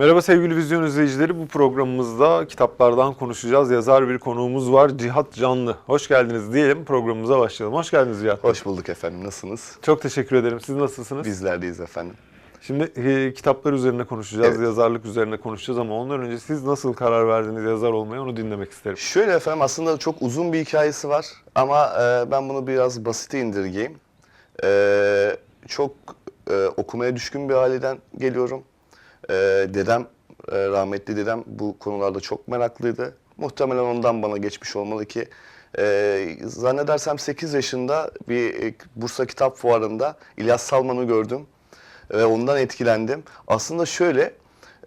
Merhaba sevgili vizyon izleyicileri. Bu programımızda kitaplardan konuşacağız. Yazar bir konuğumuz var. Cihat Canlı. Hoş geldiniz diyelim. Programımıza başlayalım. Hoş geldiniz Cihat. Bey. Hoş bulduk efendim. Nasılsınız? Çok teşekkür ederim. Siz nasılsınız? Bizlerdeyiz efendim. Şimdi e, kitaplar üzerine konuşacağız. Evet. Yazarlık üzerine konuşacağız ama ondan önce siz nasıl karar verdiniz yazar olmaya onu dinlemek isterim. Şöyle efendim aslında çok uzun bir hikayesi var ama e, ben bunu biraz basite indirgeyim. E, çok e, okumaya düşkün bir aileden geliyorum. E, dedem, e, rahmetli dedem bu konularda çok meraklıydı. Muhtemelen ondan bana geçmiş olmalı ki e, zannedersem 8 yaşında bir e, Bursa Kitap Fuarı'nda İlyas Salman'ı gördüm ve ondan etkilendim. Aslında şöyle,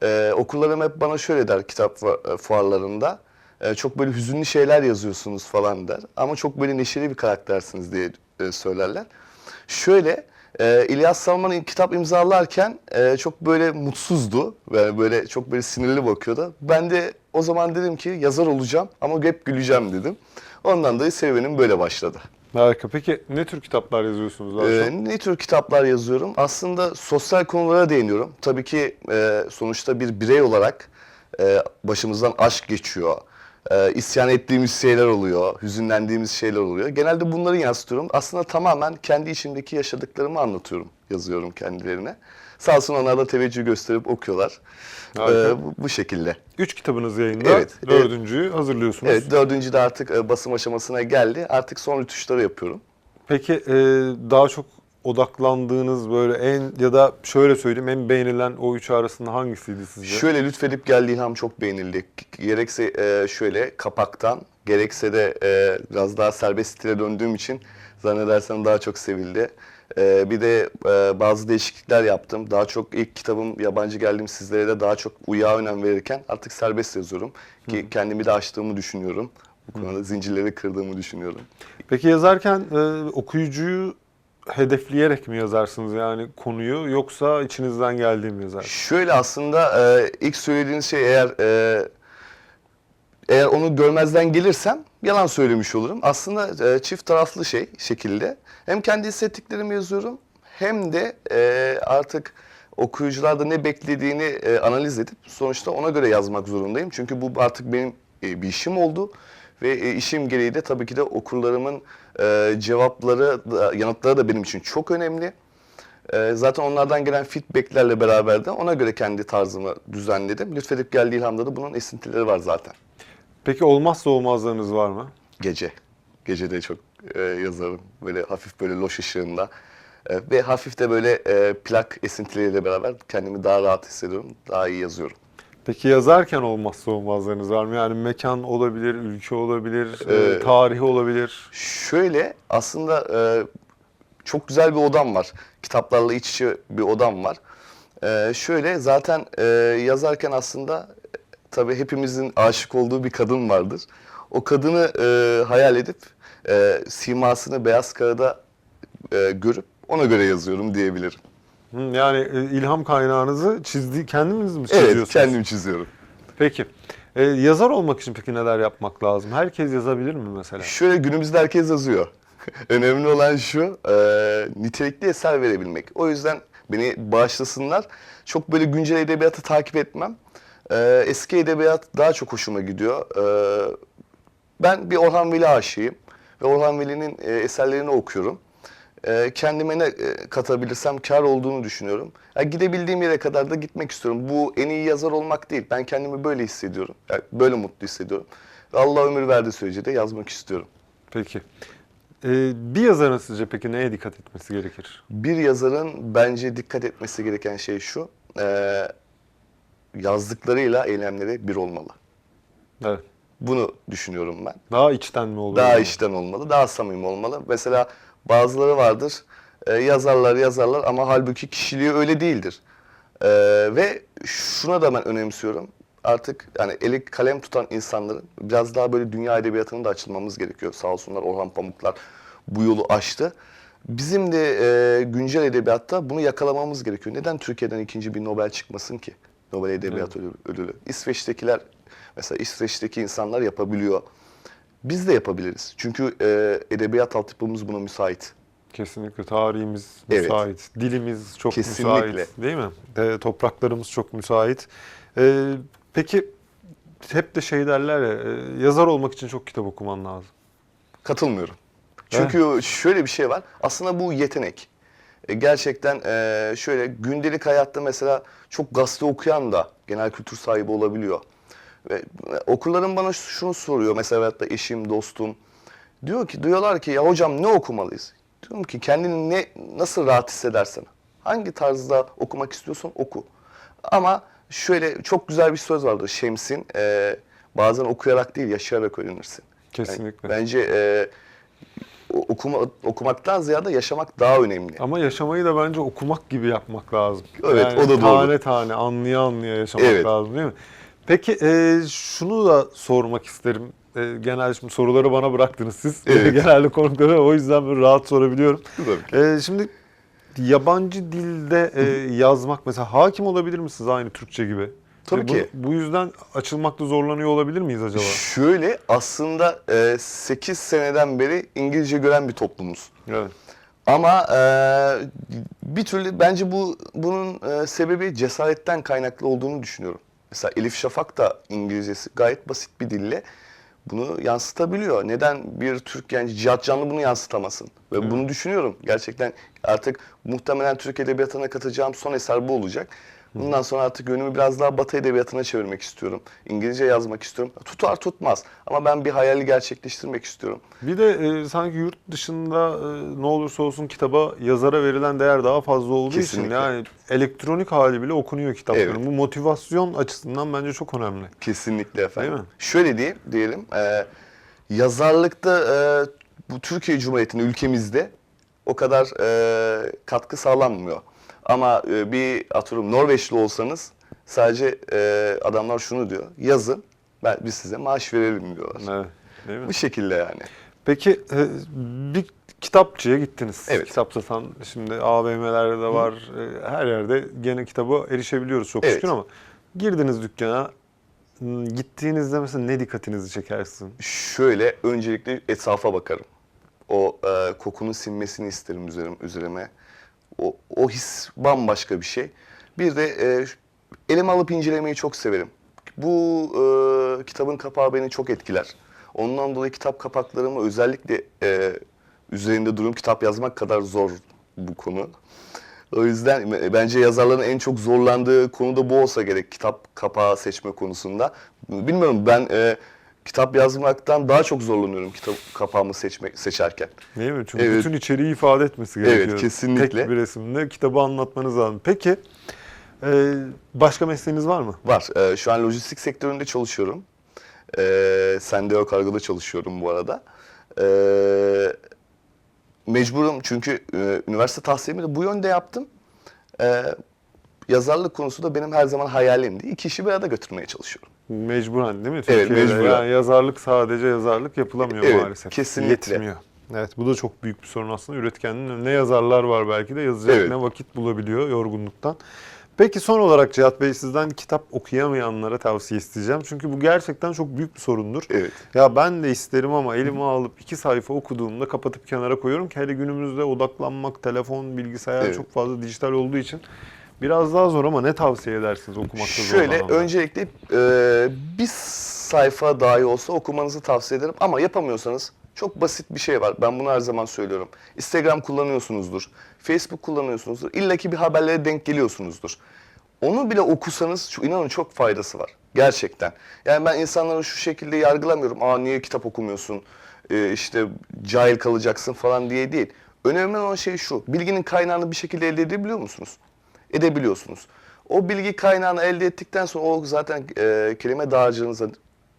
e, okullarım hep bana şöyle der kitap e, fuarlarında. E, çok böyle hüzünlü şeyler yazıyorsunuz falan der. Ama çok böyle neşeli bir karaktersiniz diye söylerler. Şöyle, e, İlyas Salman kitap imzalarken e, çok böyle mutsuzdu. ve böyle çok böyle sinirli bakıyordu. Ben de o zaman dedim ki yazar olacağım ama hep güleceğim dedim. Ondan dolayı serüvenim böyle başladı. Harika. Peki ne tür kitaplar yazıyorsunuz daha Ee, ne tür kitaplar yazıyorum? Aslında sosyal konulara değiniyorum. Tabii ki e, sonuçta bir birey olarak e, başımızdan aşk geçiyor. E, isyan ettiğimiz şeyler oluyor, hüzünlendiğimiz şeyler oluyor. Genelde bunları yansıtıyorum. Aslında tamamen kendi içimdeki yaşadıklarımı anlatıyorum, yazıyorum kendilerine. Sağ olsun onlar da teveccüh gösterip okuyorlar. Harika. E, bu, bu şekilde. Üç kitabınız yayında. Evet. Dördüncüyü hazırlıyorsunuz. Evet, dördüncü de artık e, basım aşamasına geldi. Artık son rütuşları yapıyorum. Peki e, daha çok odaklandığınız böyle en ya da şöyle söyleyeyim en beğenilen o üçü arasında hangisiydi sizce? Şöyle lütfedip geldi İlham çok beğenildi. Gerekse e, şöyle kapaktan, gerekse de e, biraz daha serbest stile döndüğüm için zannedersem daha çok sevildi. E, bir de e, bazı değişiklikler yaptım. Daha çok ilk kitabım yabancı geldiğim sizlere de daha çok uyağa önem verirken artık serbest yazıyorum. Ki kendimi de aştığımı düşünüyorum. Bu konuda zincirleri kırdığımı düşünüyorum. Peki yazarken e, okuyucuyu hedefleyerek mi yazarsınız yani konuyu yoksa içinizden geldiği mi yazar? Şöyle aslında e, ilk söylediğiniz şey eğer e, eğer onu görmezden gelirsem yalan söylemiş olurum. Aslında e, çift taraflı şey şekilde. Hem kendi hissettiklerimi yazıyorum hem de e, artık okuyucularda ne beklediğini e, analiz edip sonuçta ona göre yazmak zorundayım. Çünkü bu artık benim e, bir işim oldu ve e, işim gereği de tabii ki de okurlarımın e, cevapları, da, yanıtları da benim için çok önemli. Ee, zaten onlardan gelen feedbacklerle beraber de ona göre kendi tarzımı düzenledim. Lütfedip geldiği ilhamda da bunun esintileri var zaten. Peki olmazsa olmazlarınız var mı? Gece. Gece de çok e, yazarım. Böyle hafif böyle loş ışığında. E, ve hafif de böyle e, plak esintileriyle beraber kendimi daha rahat hissediyorum. Daha iyi yazıyorum. Peki yazarken olmazsa olmazlarınız var mı? Yani mekan olabilir, ülke olabilir, e, Ee, tarih olabilir. Şöyle aslında e, çok güzel bir odam var. Kitaplarla iç içe bir odam var. E, şöyle zaten e, yazarken aslında tabii hepimizin aşık olduğu bir kadın vardır. O kadını e, hayal edip e, simasını beyaz kağıda e, görüp ona göre yazıyorum diyebilirim. Yani e, ilham kaynağınızı çizdi, kendiniz mi çiziyorsunuz? Evet kendim çiziyorum. Peki. E, yazar olmak için peki neler yapmak lazım? Herkes yazabilir mi mesela? Şöyle günümüzde herkes yazıyor. Önemli olan şu, e, nitelikli eser verebilmek. O yüzden beni bağışlasınlar. Çok böyle güncel edebiyatı takip etmem. E, eski edebiyat daha çok hoşuma gidiyor. E, ben bir Orhan Veli aşığıyım. Ve Orhan Veli'nin e, eserlerini okuyorum. E, kendime ne e, katabilirsem kar olduğunu düşünüyorum. Ya gidebildiğim yere kadar da gitmek istiyorum. Bu en iyi yazar olmak değil. Ben kendimi böyle hissediyorum. Yani böyle mutlu hissediyorum. Allah ömür verdiği sürece de yazmak istiyorum. Peki. E, bir yazarın sizce peki neye dikkat etmesi gerekir? Bir yazarın bence dikkat etmesi gereken şey şu. e, yazdıklarıyla eylemleri bir olmalı. Evet. Bunu düşünüyorum ben. Daha içten mi olur? Daha yani? içten olmalı, daha samimi olmalı. Mesela bazıları vardır, e, yazarlar yazarlar ama halbuki kişiliği öyle değildir. E, ve şuna da ben önemsiyorum. Artık yani eli kalem tutan insanların biraz daha böyle dünya edebiyatına da açılmamız gerekiyor. Sağ olsunlar Orhan Pamuklar bu yolu açtı. Bizim de e, güncel edebiyatta bunu yakalamamız gerekiyor. Neden Türkiye'den ikinci bir Nobel çıkmasın ki? Nobel Edebiyat Ödülü- Ödülü. İsveç'tekiler, mesela İsveç'teki insanlar yapabiliyor. Biz de yapabiliriz. Çünkü e, edebiyat altyapımız buna müsait. Kesinlikle tarihimiz Evet. müsait, dilimiz çok Kesinlikle. müsait değil mi? E, topraklarımız çok müsait. E, peki hep de şey derler ya, e, yazar olmak için çok kitap okuman lazım. Katılmıyorum. Çünkü şöyle bir şey var. Aslında bu yetenek. E, Gerçekten e, şöyle gündelik hayatta mesela çok gazete okuyan da genel kültür sahibi olabiliyor. Ve okurlarım bana şunu soruyor mesela veyahut da eşim, dostum. Diyor ki diyorlar ki ya hocam ne okumalıyız? Diyorum ki kendini ne nasıl rahat hissedersen. Hangi tarzda okumak istiyorsan oku. Ama şöyle çok güzel bir söz vardır Şems'in. e, bazen okuyarak değil yaşayarak öğrenirsin. Yani Kesinlikle. bence e, okuma, okumaktan ziyade yaşamak daha önemli. Ama yaşamayı da bence okumak gibi yapmak lazım. Evet, o da doğru. Tane tane, anlaya anlaya yaşamak Evet. lazım değil mi? Peki e, şunu da sormak isterim. E, genelde şimdi soruları bana bıraktınız siz. Evet. Genelde konukları o yüzden böyle rahat sorabiliyorum. Tabii E, şimdi yabancı dilde e, yazmak mesela hakim olabilir misiniz aynı Türkçe gibi? Tabii E, bu, ki. Bu yüzden açılmakta zorlanıyor olabilir miyiz acaba? Şöyle aslında e, 8 seneden beri İngilizce gören bir toplumuz. Evet. Ama e, bir türlü bence bu bunun e, sebebi cesaretten kaynaklı olduğunu düşünüyorum. Mesela Elif Şafak da İngilizcesi gayet basit bir dille bunu yansıtabiliyor. Neden bir Türk genci Cihat Canlı bunu yansıtamasın? Ve bunu düşünüyorum. Gerçekten artık muhtemelen Türk Edebiyatı'na katacağım son eser bu olacak. Bundan sonra artık yönümü biraz daha Batı Edebiyatı'na çevirmek istiyorum. İngilizce yazmak istiyorum. Tutar tutmaz ama ben bir hayali gerçekleştirmek istiyorum. Bir de e, sanki yurt dışında e, ne olursa olsun kitaba yazara verilen değer daha fazla olduğu Kesinlikle. için yani elektronik hali bile okunuyor kitapların. Evet. Bu motivasyon açısından bence çok önemli. Kesinlikle efendim. Değil mi? Şöyle diyeyim, diyelim, e, yazarlıkta e, bu Türkiye Cumhuriyeti'nin ülkemizde o kadar e, katkı sağlanmıyor. Ama e, bir atıyorum Norveçli olsanız sadece e, adamlar şunu diyor, yazın ben, biz size maaş verelim diyorlar. Evet. Değil mi? Bu şekilde yani. Peki e, bir kitapçıya gittiniz. Evet. Kitap satan şimdi AVM'lerde de var. e, Her yerde gene kitaba erişebiliyoruz çok Evet. şükür ama girdiniz dükkana gittiğinizde mesela ne dikkatinizi çekersin? Şöyle öncelikle etrafa bakarım. O e, kokunun sinmesini isterim üzerim, üzerime. O, o his bambaşka bir şey. Bir de e, elime alıp incelemeyi çok severim. Bu e, kitabın kapağı beni çok etkiler. Ondan dolayı kitap kapaklarımı özellikle e, üzerinde durum kitap yazmak kadar zor bu konu. O yüzden e, bence yazarların en çok zorlandığı konu da bu olsa gerek kitap kapağı seçme konusunda. Bilmiyorum ben e, kitap yazmaktan daha çok zorlanıyorum kitap kapağımı seçmek seçerken. Değil mi? Çünkü Evet. bütün içeriği ifade etmesi Evet, gerekiyor. kesinlikle. Tek bir resimde kitabı anlatmanız lazım. Peki e, başka mesleğiniz var mı? Var. E, şu an lojistik sektöründe çalışıyorum. E, Sendeo Kargo'da çalışıyorum bu arada. E, mecburum çünkü e, üniversite tahsilimi de bu yönde yaptım. E, yazarlık konusu da benim her zaman hayalimdi. İki işi bir arada götürmeye çalışıyorum. Mecburen değil mi? Evet, Türkiye'de mecburen. Yani yazarlık sadece yazarlık yapılamıyor Evet, maalesef. kesinlikle. Yetmiyor. Evet bu da çok büyük bir sorun aslında. Üretkenliğin ne yazarlar var belki de yazacak Evet. ne vakit bulabiliyor yorgunluktan. Peki son olarak Cihat Bey sizden kitap okuyamayanlara tavsiye isteyeceğim. Çünkü bu gerçekten çok büyük bir sorundur. Evet. Ya ben de isterim ama elime alıp iki sayfa okuduğumda kapatıp kenara koyuyorum ki hele günümüzde odaklanmak, telefon, bilgisayar Evet. çok fazla dijital olduğu için biraz daha zor ama ne tavsiye edersiniz okumakta Şöyle zorlananlara? öncelikle e, bir sayfa dahi olsa okumanızı tavsiye ederim ama yapamıyorsanız çok basit bir şey var. Ben bunu her zaman söylüyorum. Instagram kullanıyorsunuzdur, Facebook kullanıyorsunuzdur. İlla ki bir haberlere denk geliyorsunuzdur. Onu bile okusanız şu inanın çok faydası var. Gerçekten. Yani ben insanları şu şekilde yargılamıyorum. Aa niye kitap okumuyorsun? Ee, işte cahil kalacaksın falan diye değil. Önemli olan şey şu. Bilginin kaynağını bir şekilde elde edebiliyor musunuz? Edebiliyorsunuz. O bilgi kaynağını elde ettikten sonra o zaten e, kelime dağarcığınıza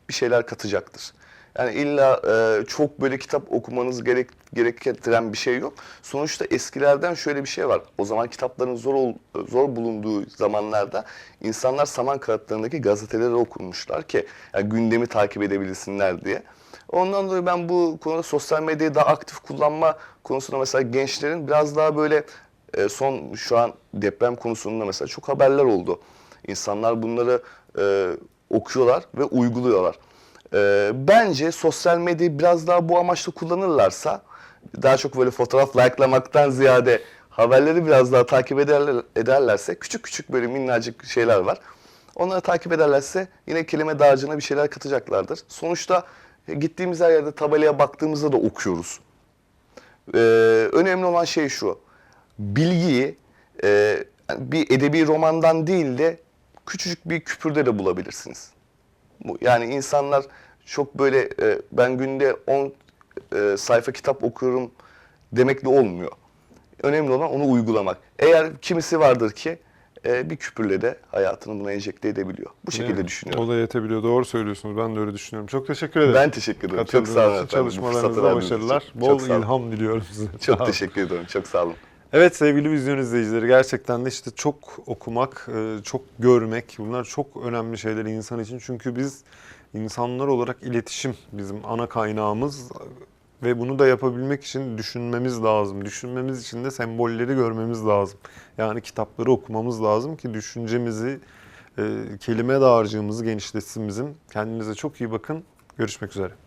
bir şeyler katacaktır. Yani illa e, çok böyle kitap okumanız gerek gerektiren bir şey yok. Sonuçta eskilerden şöyle bir şey var. O zaman kitapların zor ol- zor bulunduğu zamanlarda insanlar saman kağıtlarındaki gazeteleri okumuşlar ki yani gündemi takip edebilsinler diye. Ondan dolayı ben bu konuda sosyal medyayı daha aktif kullanma konusunda mesela gençlerin biraz daha böyle e, son şu an deprem konusunda mesela çok haberler oldu. İnsanlar bunları e, okuyorlar ve uyguluyorlar. E, bence sosyal medyayı biraz daha bu amaçla kullanırlarsa daha çok böyle fotoğraf likelamaktan ziyade haberleri biraz daha takip ederler, ederlerse küçük küçük böyle minnacık şeyler var. Onları takip ederlerse yine kelime dağarcığına bir şeyler katacaklardır. Sonuçta gittiğimiz her yerde tabelaya baktığımızda da okuyoruz. Ee, önemli olan şey şu. Bilgiyi e, bir edebi romandan değil de küçücük bir küpürde de bulabilirsiniz. Bu, yani insanlar çok böyle e, ben günde 10 e, sayfa kitap okuyorum demekle olmuyor. Önemli olan onu uygulamak. Eğer kimisi vardır ki e, bir küpürle de hayatını buna enjekte edebiliyor. Bu şekilde Evet, düşünüyorum. O da yetebiliyor. Doğru söylüyorsunuz. Ben de öyle düşünüyorum. Çok teşekkür ederim. Ben teşekkür ederim. Çok sağ olun efendim. Çalışmalarınızda başarılar. Bol ilham diliyorum size. Çok teşekkür ederim. Çok sağ olun. Evet sevgili vizyon izleyicileri gerçekten de işte çok okumak, e, çok görmek bunlar çok önemli şeyler insan için. Çünkü biz insanlar olarak iletişim bizim ana kaynağımız ve bunu da yapabilmek için düşünmemiz lazım. Düşünmemiz için de sembolleri görmemiz lazım. Yani kitapları okumamız lazım ki düşüncemizi, e, kelime dağarcığımızı genişletsin bizim. Kendinize çok iyi bakın. Görüşmek üzere.